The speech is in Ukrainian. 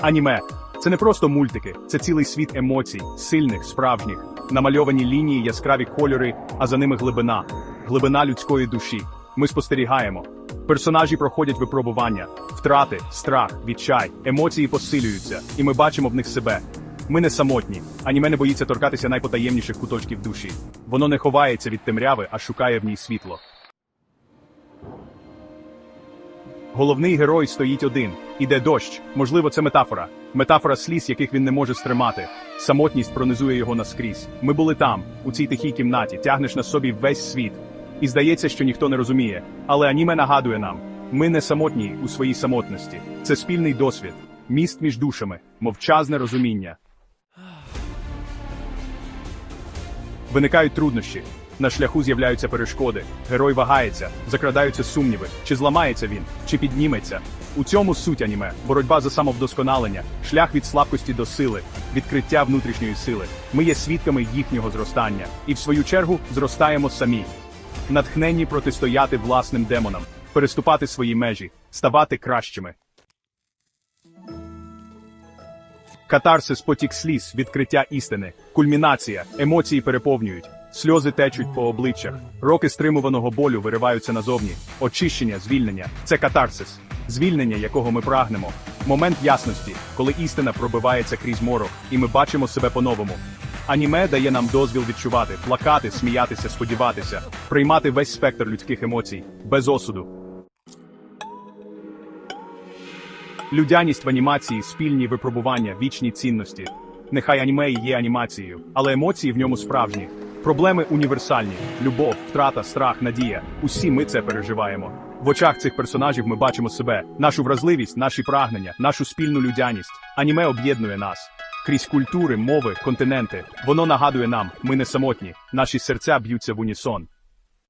Аніме це не просто мультики, це цілий світ емоцій, сильних, справжніх, намальовані лінії, яскраві кольори, а за ними глибина, глибина людської душі. Ми спостерігаємо. Персонажі проходять випробування, втрати, страх, відчай, емоції посилюються, і ми бачимо в них себе. Ми не самотні, аніме не боїться торкатися найпотаємніших куточків душі. Воно не ховається від темряви, а шукає в ній світло. Головний герой стоїть один. Іде дощ. Можливо, це метафора. Метафора сліз, яких він не може стримати. Самотність пронизує його наскрізь. Ми були там, у цій тихій кімнаті, тягнеш на собі весь світ. І здається, що ніхто не розуміє. Але аніме нагадує нам: ми не самотні у своїй самотності. Це спільний досвід, міст між душами, мовчазне розуміння. Виникають труднощі. На шляху з'являються перешкоди. Герой вагається, закрадаються сумніви, чи зламається він, чи підніметься. У цьому суть аніме боротьба за самовдосконалення, шлях від слабкості до сили, відкриття внутрішньої сили. Ми є свідками їхнього зростання, і в свою чергу зростаємо самі. Натхненні протистояти власним демонам, переступати свої межі, ставати кращими. Катарсис, потік сліз, відкриття істини, кульмінація, емоції переповнюють, сльози течуть по обличчях, роки стримуваного болю вириваються назовні, очищення, звільнення це катарсис, звільнення, якого ми прагнемо. Момент ясності, коли істина пробивається крізь морок, і ми бачимо себе по-новому. Аніме дає нам дозвіл відчувати, плакати, сміятися, сподіватися, приймати весь спектр людських емоцій, без осуду. Людяність в анімації, спільні випробування, вічні цінності. Нехай аніме і є анімацією, але емоції в ньому справжні. Проблеми універсальні: любов, втрата, страх, надія. Усі ми це переживаємо. В очах цих персонажів ми бачимо себе, нашу вразливість, наші прагнення, нашу спільну людяність. Аніме об'єднує нас. Крізь культури, мови, континенти. Воно нагадує нам, ми не самотні, наші серця б'ються в унісон.